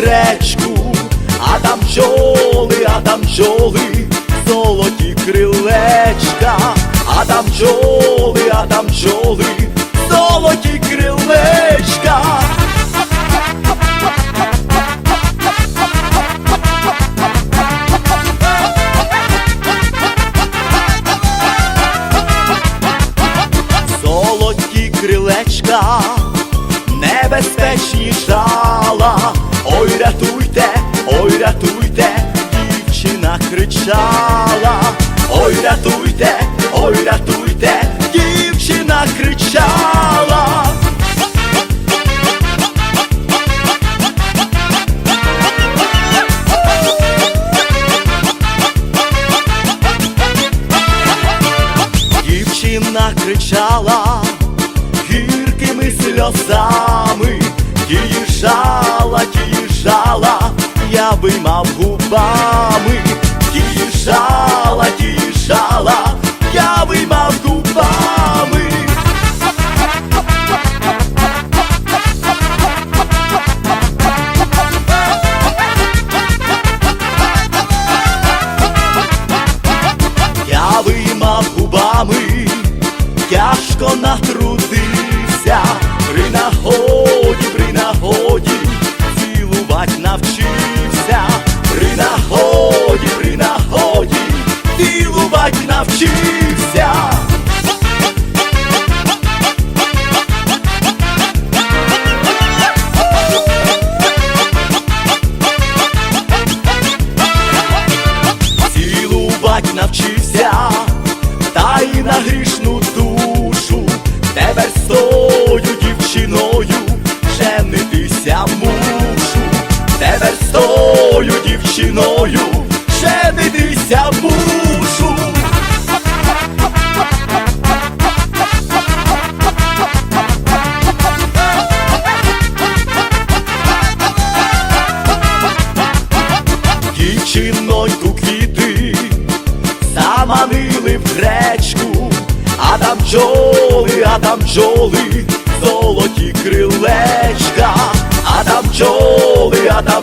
гречку, а там бджоли, а там бджоли, золоті крилечка, а там бджоли, а там бджоли, золоті крилечка. Золоті крилечка, небезпечні жала. Ой, рятуйте, ой, рятуйте, дівчина кричала. Дівчина кричала гіркими сльозами, її жала, я би мав губами, тяжко натрудився, при нагоді, при нагоді, цілувать навчився, при нагоді, при нагоді, цілувать навчився. цілувать навчився, заманили в гречку, а там бджоли, а там бджоли, золоті крилечка, а там бджоли, а там